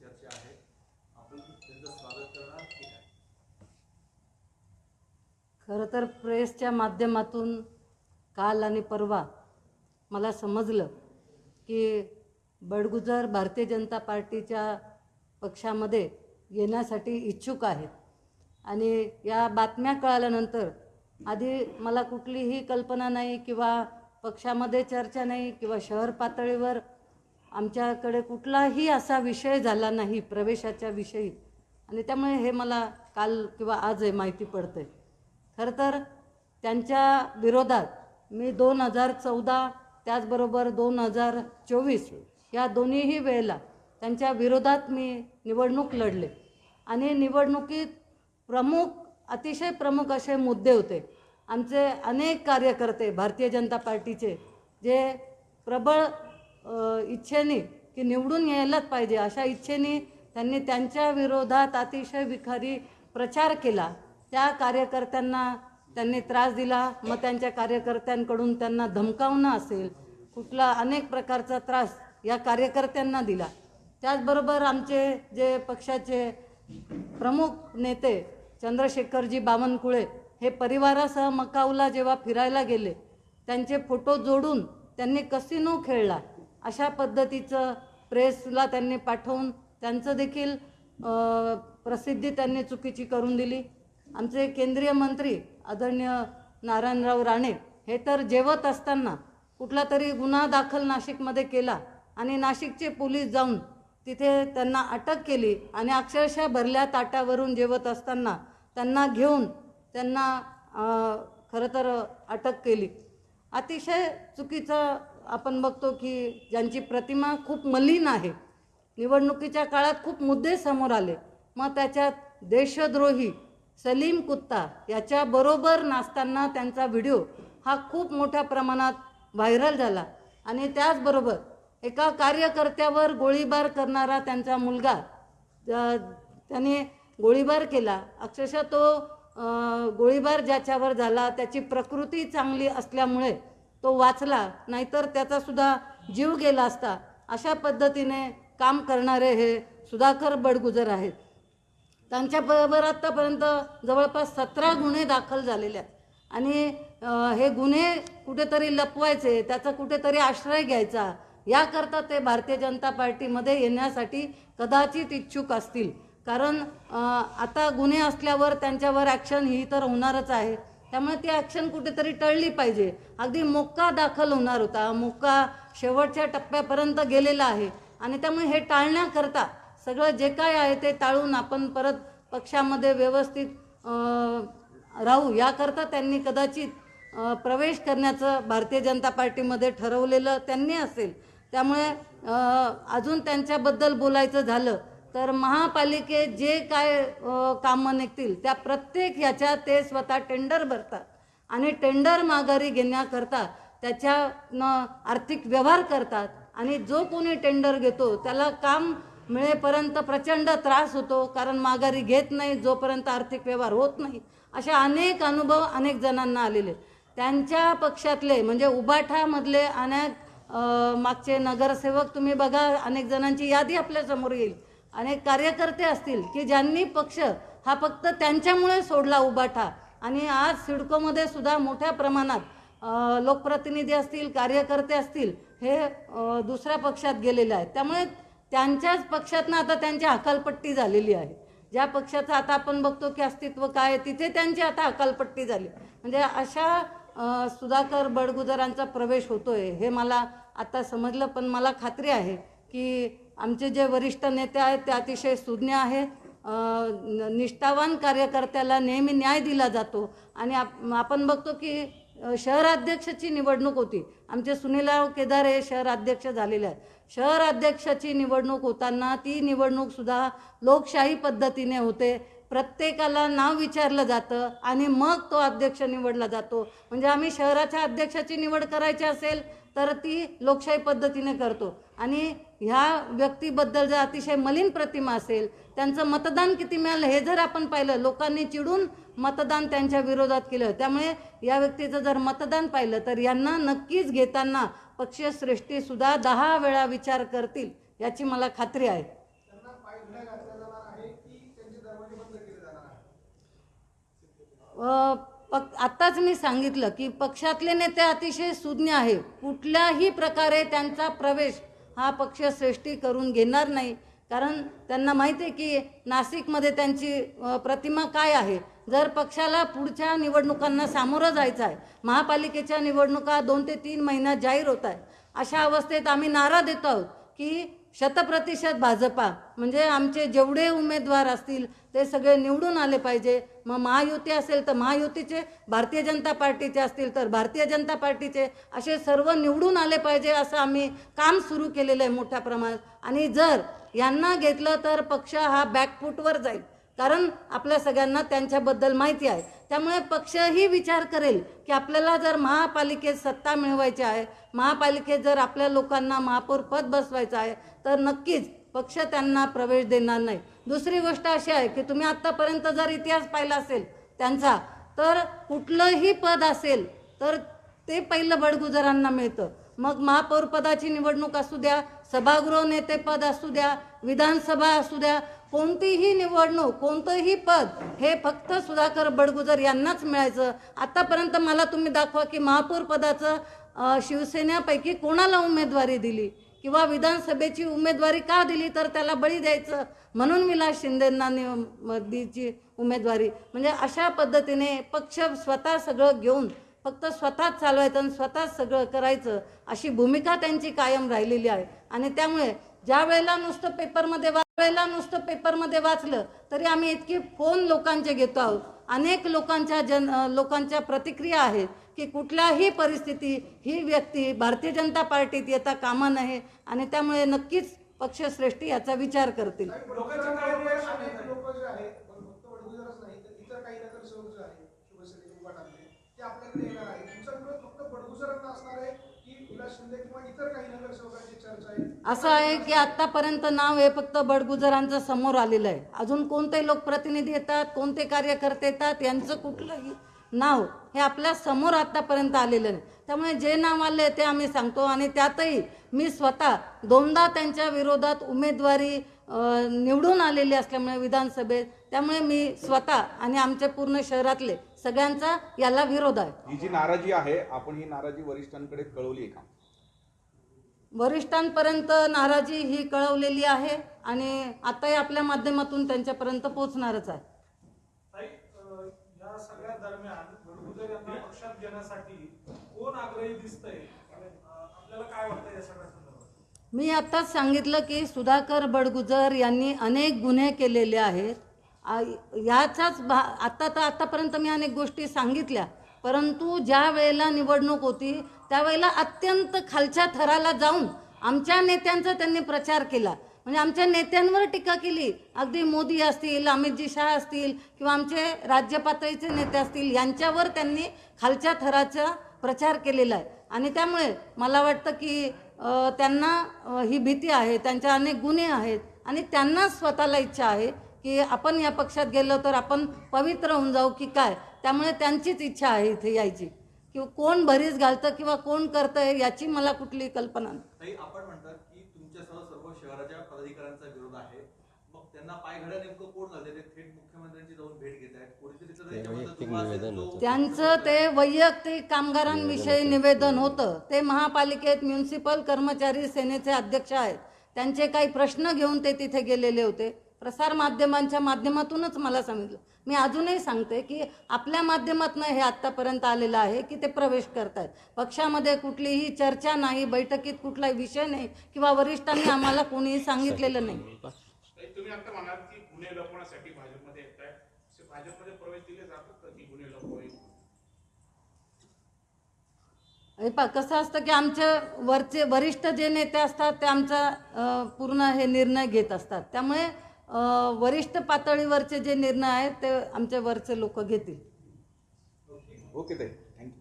चर्चा आहे. आपण त्यांचं स्वागत करणार की काय खरं तर प्रेसच्या माध्यमातून काल आणि परवा मला समजलं की बडगुजर भारतीय जनता पार्टीच्या पक्षामध्ये येण्यासाठी इच्छुक आहेत. आणि या बातम्या कळाल्यानंतर आधी मला कुठलीही कल्पना नाही किंवा पक्षामध्ये चर्चा नाही किंवा शहर पातळीवर आमच्याकडे कुठलाही असा विषय झाला नाही प्रवेशाच्या विषयी. आणि त्यामुळे हे मला काल किंवा आज हे माहिती पडते खरं तर त्यांच्या विरोधात मी दोन हजार चौदा त्याचबरोबर दोन हजार चोवीस या दोन्हीही वेळेला त्यांच्या विरोधात मी निवडणूक लढले. आणि निवडणुकीत प्रमुख अतिशय प्रमुख असे मुद्दे होते. आमचे अनेक कार्यकर्ते भारतीय जनता पार्टीचे जे प्रबळ इच्छेने की निवडून यायलाच पाहिजे. अशा इच्छेने त्यांनी त्यांच्या विरोधात अतिशय विखारी प्रचार केला. त्या कार्यकर्त्यांना त्यांनी त्रास दिला. मग त्यांच्या कार्यकर्त्यांकडून त्यांना धमकावणं असेल कुठला अनेक प्रकारचा त्रास या कार्यकर्त्यांना दिला. त्याचबरोबर आमचे जे पक्षाचे प्रमुख नेते चंद्रशेखरजी बावनकुळे हे परिवारासह मकाऊला जेव्हा फिरायला गेले त्यांचे फोटो जोडून त्यांनी कसिनो खेळला. अशा पद्धतीचं प्रेसला त्यांनी पाठवून त्यांचं देखील प्रसिद्धी त्यांनी चुकीची करून दिली. आमचे केंद्रीय मंत्री आदरणीय नारायणराव राणे हे तर जेवत असताना कुठला तरी गुन्हा दाखल नाशिकमध्ये केला आणि नाशिकचे पोलीस जाऊन तिथे त्यांना अटक केली आणि अक्षरशः भरल्या ताटावरून जेवत असताना त्यांना घेऊन त्यांना खरं तर अटक केली. अतिशय चुकीचं आपण बघतो की ज्यांची प्रतिमा खूप मलिन आहे निवडणुकीच्या काळात खूप मुद्दे समोर आले. मग त्याच्यात देशद्रोही सलीम कुत्ता याच्याबरोबर नाचताना त्यांचा व्हिडिओ हा खूप मोठ्या प्रमाणात व्हायरल झाला. आणि त्याचबरोबर एका कार्यकर्त्यावर गोळीबार करणारा त्यांचा मुलगा त्याने गोळीबार केला. अक्षरशः तो गोळीबार ज्याच्यावर झाला त्याची प्रकृती चांगली असल्यामुळे तो वाचला नाहीतर त्याचासुद्धा जीव गेला असता. अशा पद्धतीने काम करणारे हे सुधाकर बडगुजर आहेत. त्यांच्याबरोबर आत्तापर्यंत जवळपास सतरा गुन्हे दाखल झालेले आहेत. आणि हे गुन्हे कुठेतरी लपवायचे त्याचा कुठेतरी आश्रय घ्यायचा याकरता ते भारतीय जनता पार्टीमध्ये येण्यासाठी कदाचित इच्छुक असतील. कारण आता गुन्हे असल्यावर त्यांच्यावर ॲक्शन ही तर होणारच आहे. त्यामुळे ती ॲक्शन कुठेतरी टळली पाहिजे. अगदी मोक्का दाखल होणार होता. मोक्का शेवटच्या टप्प्यापर्यंत गेलेला आहे. आणि त्यामुळे हे टाळण्याकरता सगळं जे काय आहे ते टाळून आपण परत पक्षामध्ये व्यवस्थित राहू. याकरता त्यांनी कदाचित प्रवेश करण्याचं भारतीय जनता पार्टीमध्ये ठरवलेलं त्यांनी असेल. त्यामुळे अजून त्यांच्याबद्दल बोलायचं झालं तर महापालिकेत जे काय कामं निघतील त्या प्रत्येक ह्याच्या ते स्वतः टेंडर भरतात. आणि टेंडर माघारी घेण्याकरता त्याच्यानं आर्थिक व्यवहार करतात. आणि जो कोणी टेंडर घेतो त्याला काम मिळेपर्यंत प्रचंड त्रास होतो कारण माघारी घेत नाही जोपर्यंत आर्थिक व्यवहार होत नाही. अशा अनेक अनुभव अनेक जणांना आलेले त्यांच्या पक्षातले म्हणजे उबाठामधले अनेक मागचे नगरसेवक तुम्ही बघा अनेक जणांची यादी आपल्यासमोर येईल. अनेक कार्यकर्ते असतील की ज्यांनी पक्ष हा फक्त त्यांच्यामुळे सोडला उबाठा. आणि आज सिडकोमध्ये सुद्धा मोठ्या प्रमाणात लोकप्रतिनिधी असतील कार्यकर्ते असतील हे दुसऱ्या पक्षात गेलेले आहेत. त्यामुळे त्यांच्याच पक्षातनं आता त्यांची हकालपट्टी झालेली आहे. ज्या पक्षाचं आता आपण बघतो की अस्तित्व काय आहे, तिथे त्यांची आता हकालपट्टी झाली. म्हणजे अशा सुधाकर बडगुजरांचा प्रवेश होतोय हे मला आता समजलं पण मला खात्री आहे की आमचे जे वरिष्ठ नेते आहेत ते अतिशय सुज्ञ आहेत. निष्ठावान कार्यकर्त्याला नेहमी न्याय दिला जातो. आणि आप आपण बघतो की शहराध्यक्षाची निवडणूक होती. आमचे सुनीलराव केदार हे शहराध्यक्ष झालेले आहेत. शहराध्यक्षाची निवडणूक होताना ती निवडणूकसुद्धा लोकशाही पद्धतीने होते. प्रत्येकाला नाव विचारलं जातं आणि मग तो अध्यक्ष निवडला जातो. म्हणजे आम्ही शहराच्या अध्यक्षाची निवड करायची असेल तर ती लोकशाही पद्धतीने करतो. आणि ह्या व्यक्तीबद्दल जर अतिशय मलिन प्रतिमा असेल त्यांचं मतदान किती मिळालं हे जर आपण पाहिलं लोकांनी चिडून मतदान त्यांच्या विरोधात केलं. त्यामुळे या व्यक्तीचं जर मतदान पाहिलं तर यांना नक्कीच घेताना पक्षश्रेष्ठीसुद्धा दहा वेळा विचार करतील याची मला खात्री आहे. पक आत्ताच मी सांगितलं की पक्षातले नेते अतिशय सुज्ञ आहे. कुठल्याही प्रकारे त्यांचा प्रवेश हा पक्ष श्रेष्ठी करून घेणार नाही. कारण त्यांना माहिती आहे की नाशिकमध्ये त्यांची प्रतिमा काय आहे? जर पक्षाला पुढच्या निवडणुकांना सामोरं जायचं आहे महापालिकेच्या निवडणुका दोन ते तीन महिन्यात जाहीर होत आहे अशा अवस्थेत आम्ही नारा देतो आहोत की शतप्रतिशत भाजपा. म्हणजे आमचे जेवढे उमेदवार असतील ते सगळे निवडून आले पाहिजे. मग महायुती असेल तर महायुतीचे भारतीय जनता पार्टीचे असतील तर भारतीय जनता पार्टीचे. असे सर्व निवडून आले पाहिजे असं आम्ही काम सुरू केलेलं आहे मोठ्या प्रमाणात. आणि जर यांना घेतलं तर पक्ष हा बॅकफूटवर जाईल. कारण आपल्या सगळ्यांना त्यांच्याबद्दल माहिती आहे. त्यामुळे पक्षही विचार करेल की आपल्याला जर महापालिकेत सत्ता मिळवायची आहे महापालिकेत जर आपल्या लोकांना महापौर पद बसवायचं आहे तर नक्कीच पक्ष त्यांना प्रवेश देणार नाही. दुसरी गोष्ट अशी आहे की तुम्ही आत्तापर्यंत जर इतिहास पाहिला असेल त्यांचा तर कुठलंही पद असेल तर ते पहिलं बडगुजरांना मिळतं. मग महापौर पदाची निवडणूक असू द्या सभागृह नेतेपद असू द्या विधानसभा असू द्या कोणतीही निवडणूक कोणतंही पद हे फक्त सुधाकर बडगुजर यांनाच मिळायचं. आतापर्यंत मला तुम्ही दाखवा की महापौर पदाचं शिवसेनेपैकी कोणाला उमेदवारी दिली? किंवा विधानसभेची उमेदवारी का दिली तर त्याला बळी द्यायचं? म्हणून विलास शिंदेंना दिची उमेदवारी. म्हणजे अशा पद्धतीने पक्ष स्वतः सगळं घेऊन फक्त स्वतःच चालवायचं आणि स्वतःच सगळं करायचं अशी भूमिका त्यांची कायम राहिलेली आहे. आणि त्यामुळे ज्या वेळेला नुसतं पेपरमध्ये वा वेळेला नुसतं पेपरमध्ये वाचलं तरी आम्ही इतके फोन लोकांचे घेतो आहोत. अनेक लोकांच्या जन लोकांच्या प्रतिक्रिया आहेत की कुठल्याही परिस्थिती ही व्यक्ती भारतीय जनता पार्टीत येता कामा नये आणि त्यामुळे नक्कीच पक्षश्रेष्ठी याचा विचार करतील. असं आहे की आतापर्यंत नाव हे फक्त बडगुजरांचं समोर आलेलं आहे. अजून कोणते लोकप्रतिनिधी येतात कोणते कार्यकर्ते येतात यांचं कुठलंही नाव हे आपल्यासमोर आतापर्यंत आलेलं नाही. त्यामुळे जे नाव आले ते आम्ही सांगतो आणि त्यातही मी स्वतः दोनदा त्यांच्या विरोधात उमेदवारी निवडून आलेली असल्यामुळे विधानसभेत त्यामुळे मी स्वतः आणि आमच्या पूर्ण शहरातले सगळ्यांचा याला विरोध आहे. ही जी नाराजी आहे आपण ही नाराजी वरिष्ठांकडे कळवली आहे का? वरिष्ठांपर्यंत नाराजी ही कळवलेली आहे आणि आताही आपल्या माध्यमातून त्यांच्यापर्यंत पोहोचणारच आहे. ताई अ, या सगळ्या दरम्यान बडगुजर यांना पक्षात घेण्यासाठी कोण आग्रही दिसतंय? अ, आपल्याला काय वाटतं या सगळ्या संदर्भात? मी आत्ताच सांगितलं की सुधाकर बडगुजर यांनी अनेक गुन्हे केलेले आहेत. याचाच भा आता तर आतापर्यंत मी अनेक गोष्टी सांगितल्या परंतु ज्या वेळेला निवडणूक होती त्यावेळेला अत्यंत खालच्या थराला जाऊन आमच्या नेत्यांचा त्यांनी प्रचार केला. म्हणजे आमच्या नेत्यांवर टीका केली. अगदी मोदी असतील अमितजी शाह असतील किंवा आमचे राज्य पातळीचे नेते असतील यांच्यावर त्यांनी खालच्या थराचा प्रचार केलेला आहे. आणि त्यामुळे मला वाटतं की त्यांना ही भीती आहे त्यांच्या अनेक गुन्हे आहेत आणि त्यांना स्वतःला इच्छा आहे की आपण या पक्षात गेलो तर आपण पवित्र होऊन जाऊ की काय? त्यामुळे त्यांचीच इच्छा आहे इथे यायची. किंवा कोण भरीस घालतं किंवा कोण करतंय याची मला कुठली कल्पना नाही. आपण म्हणतात की तुमच्यासह सर्व शहराच्या पदाधिकाऱ्यांचा विरोध आहे. मग त्यांना पायघड्या नेमकं कोण घालते ते थेट मुख्यमंत्र्यांची जाऊन भेट घेत आहेत. त्यांचं ते वैयक्तिक कामगारांविषयी निवेदन होतं. ते महापालिकेत म्युन्सिपल कर्मचारी सेनेचे अध्यक्ष आहेत. त्यांचे काही प्रश्न घेऊन ते तिथे गेलेले होते. प्रसार माध्यमांच्या माध्यमातूनच मला सांगितलं मी अजूनही सांगते की आपल्या माध्यमातून हे आत्तापर्यंत आलेलं आहे की ते प्रवेश करतायत. पक्षामध्ये कुठलीही चर्चा नाही बैठकीत कुठलाही विषय नाही किंवा वरिष्ठांनी आम्हाला कोणीही सांगितलेलं नाही. पा कसं असतं की आमच्या वरचे वरिष्ठ जे नेते असतात ते आमचा पूर्ण हे निर्णय घेत असतात. त्यामुळे वरिष्ठ पातळीवरचे जे निर्णय आहेत ते आमच्या वरचे लोक घेतील. ओके ताई थँक्यू